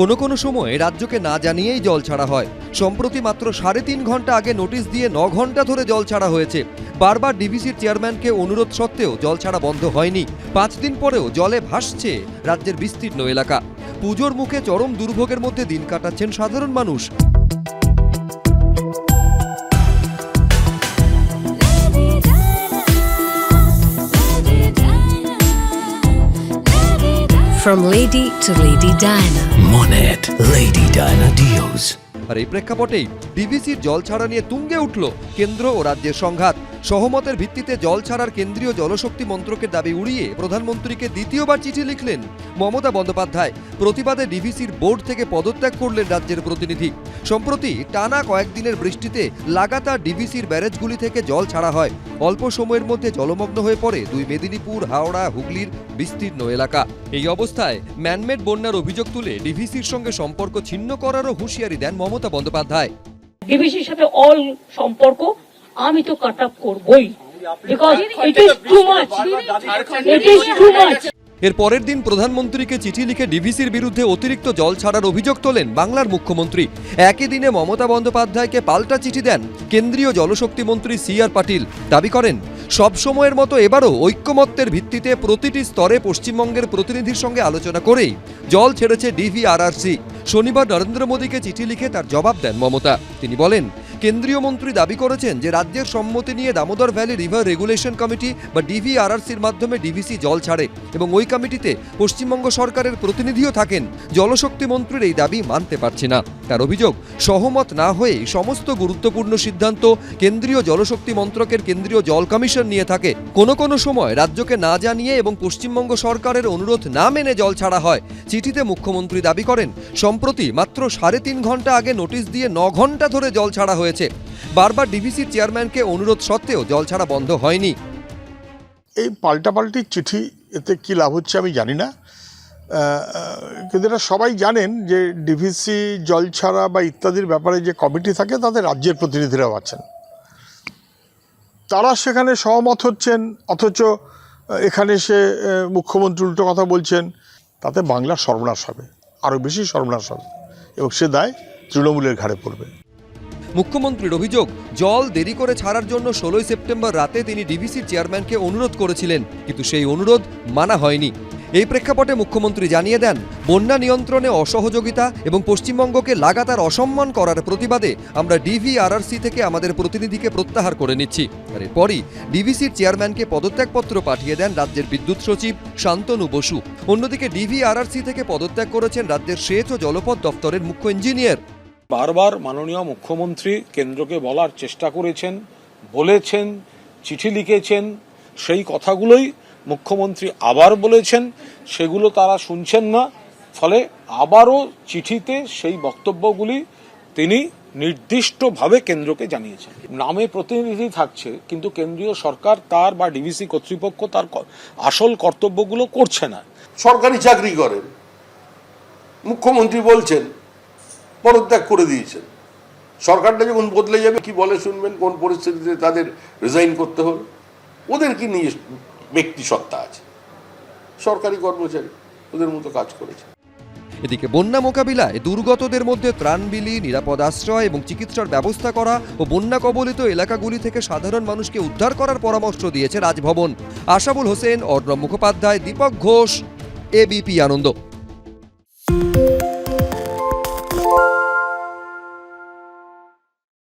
কোনো কোনো সময় রাজ্যকে না জানিয়েই জল ছাড়া হয়। সম্প্রতি মাত্র সাড়ে তিন ঘণ্টা আগে নোটিশ দিয়ে ন ঘণ্টা ধরে জল ছাড়া হয়েছে। বারবার ডিভিসির চেয়ারম্যানকে অনুরোধ সত্ত্বেও জল ছাড়া বন্ধ হয়নি। পাঁচ দিন পরেও জলে ভাসছে রাজ্যের বিস্তীর্ণ এলাকা। পুজোর মুখে চরম দুর্ভোগের মধ্যে দিন কাটাচ্ছেন সাধারণ মানুষ। From Lady to Lady Diana. Monet Lady Diana Deals. আর এই প্রেক্ষাপটেই ডিভিসির জল ছাড়া নিয়ে তুঙ্গে উঠল কেন্দ্র ও রাজ্যের সংঘাত সহমতের ভিত্তিতে জল ছাড়ার কেন্দ্রীয় জলশক্তি মন্ত্রকের দাবি উড়িয়ে প্রধানমন্ত্রীকে দ্বিতীয়বার চিঠি লিখলেন মমতা বন্দ্যোপাধ্যায় প্রতিবাদে ডিভিসির বোর্ড থেকে পদত্যাগ করলেন রাজ্যের প্রতিনিধি সম্প্রতি টানা কয়েকদিনের বৃষ্টিতে লাগাতার ডিভিসির ব্যারেজগুলি থেকে জল ছাড়া হয়। অল্প সময়ের মধ্যে জলমগ্ন হয়ে পড়ে দুই মেদিনীপুর, হাওড়া, হুগলির বিস্তীর্ণ এলাকা। এই অবস্থায় ম্যানমেড বন্যার অভিযোগ তুলে ডিভিসির সঙ্গে সম্পর্ক ছিন্ন করারও হুঁশিয়ারি দেন মমতা বন্দ্যোপাধ্যায়। ডিবিসির সাথে অল সম্পর্ক আমি তো কাট আপ করবই। এর পরের দিন প্রধানমন্ত্রীকে চিঠি লিখে ডিভিসির বিরুদ্ধে অতিরিক্ত জল ছাড়ার অভিযোগ তোলেন বাংলার মুখ্যমন্ত্রী। একই দিনে মমতা বন্দ্যোপাধ্যায়কে পাল্টা চিঠি দেন কেন্দ্রীয় জলশক্তি মন্ত্রী সি আর পাটিল। দাবি করেন, সব সময়ের মতো এবারও ঐক্যমত্যের ভিত্তিতে প্রতিটি স্তরে পশ্চিমবঙ্গের প্রতিনিধির সঙ্গে আলোচনা করেই জল ছেড়েছে ডিভিআরআরসি। শনিবার নরেন্দ্র মোদীকে চিঠি লিখে তার জবাব দেন মমতা। তিনি বলেন কেন্দ্রীয় মন্ত্রী দাবি করেছেন যে রাজ্যের সম্মতি নিয়ে Damodar valley river regulation committee বা ডিভিআরআরসির মাধ্যমে ডিভিসি জল ছাড়ে এবং ওই কমিটিতে পশ্চিমবঙ্গ সরকারের প্রতিনিধিও থাকেন। জলশক্তি মন্ত্রীর এই দাবি মানতে পারছে না। তার অভিযোগ, সহমত না হয়ে সমস্ত গুরুত্বপূর্ণ সিদ্ধান্ত কেন্দ্রীয় জলশক্তি মন্ত্রকের কেন্দ্রীয় জল কমিশন নিয়ে থাকে। কোনো কোনো সময় রাজ্যকে না জানিয়ে এবং পশ্চিমবঙ্গ সরকারের অনুরোধ না মেনে জল ছাড়া হয়, চিঠিতে মুখ্যমন্ত্রী দাবি করেন, সম্প্রতি মাত্র সাড়ে তিন ঘণ্টা আগে নোটিশ দিয়ে ন ঘণ্টা ধরে জল ছাড়া হয়েছে। বারবার ডিভিসির চেয়ারম্যানকে অনুরোধ সত্ত্বেও জল ছাড়া বন্ধ হয়নি। এই পাল্টাপাল্টি চিঠি, এতে কি লাভ হচ্ছে আমি জানি না। কিন্তু এটা সবাই জানেন যে ডিভিসি জল ছাড়া বা ইত্যাদির ব্যাপারে যে কমিটি থাকে, তাদের রাজ্যের প্রতিনিধিরাও আছেন। তারা সেখানে সহমত হচ্ছেন, অথচ এখানে সে মুখ্যমন্ত্রী উল্টো কথা বলছেন, তাতে বাংলার সর্বনাশ হবে আরও বেশি সর্বনাশ হবে, এবং সে দায় তৃণমূলের ঘাড়ে পড়বে। মুখ্যমন্ত্রীর অভিযোগ, জল দেরি করে ছাড়ার জন্য ষোলোই সেপ্টেম্বর রাতে তিনি ডিভিসির চেয়ারম্যানকে অনুরোধ করেছিলেন, কিন্তু সেই অনুরোধ মানা হয়নি। এই প্রেক্ষাপটে মুখ্যমন্ত্রী জানিয়ে দেন, বন্যা নিয়ন্ত্রণে অসহযোগিতা এবং পশ্চিমবঙ্গকে লাগাতার অসম্মান করার প্রতিবাদে আমরা ডিভিআরআরসি থেকে আমাদের প্রতিনিধিকে প্রত্যাহার করে নিচ্ছি। আর এরপরই ডিভিসির চেয়ারম্যানকে পদত্যাগপত্র পাঠিয়ে দেন রাজ্যের বিদ্যুৎ সচিব শান্তনু বসু। অন্যদিকে ডিভিআরআরসি থেকে পদত্যাগ করেছেন রাজ্যের সেচ ও জলপথ দপ্তরের মুখ্য ইঞ্জিনিয়ার। বারবার মাননীয় মুখ্যমন্ত্রী কেন্দ্রকে বলার চেষ্টা করেছেন, বলেছেন, চিঠি লিখেছেন, সেই কথাগুলোই মুখ্যমন্ত্রী আবার বলেছেন, সেগুলো তারা শুনছেন না। ফলে আবারও চিঠিতে সেই বক্তব্যগুলি তিনি নির্দিষ্টভাবে কেন্দ্রকে জানিয়েছেন। নামে প্রতিনিধি থাকছে, কিন্তু কেন্দ্রীয় সরকার তার বা ডিভিসি কর্তৃপক্ষ তার আসল কর্তব্যগুলো করছে না। সরকারি চাকরি করেন। মুখ্যমন্ত্রী বলছেন পদত্যাগ করে দিয়েছেন। সরকারটা যখন বদলে যাবে, কি বলে শুনবেন? কোন পরিস্থিতিতে তাদের রিজাইন করতে হলো ওদের কি নিয়ে ব্যক্তি সত্তা আছে? সরকারি কর্মচারী ওদের মতো কাজ করেছে। এদিকে বন্যা মোকাবিলায় দুর্গতদের মধ্যে ত্রাণ বিলি, নিরাপদ আশ্রয় এবং চিকিৎসার ব্যবস্থা করা ও বন্যা কবলিত এলাকাগুলি থেকে সাধারণ মানুষকে উদ্ধার করার পরামর্শ দিয়েছে রাজভবন। আশাবুল হোসেন, অর্ণব মুখোপাধ্যায়, দীপক ঘোষ, এবিপি আনন্দ।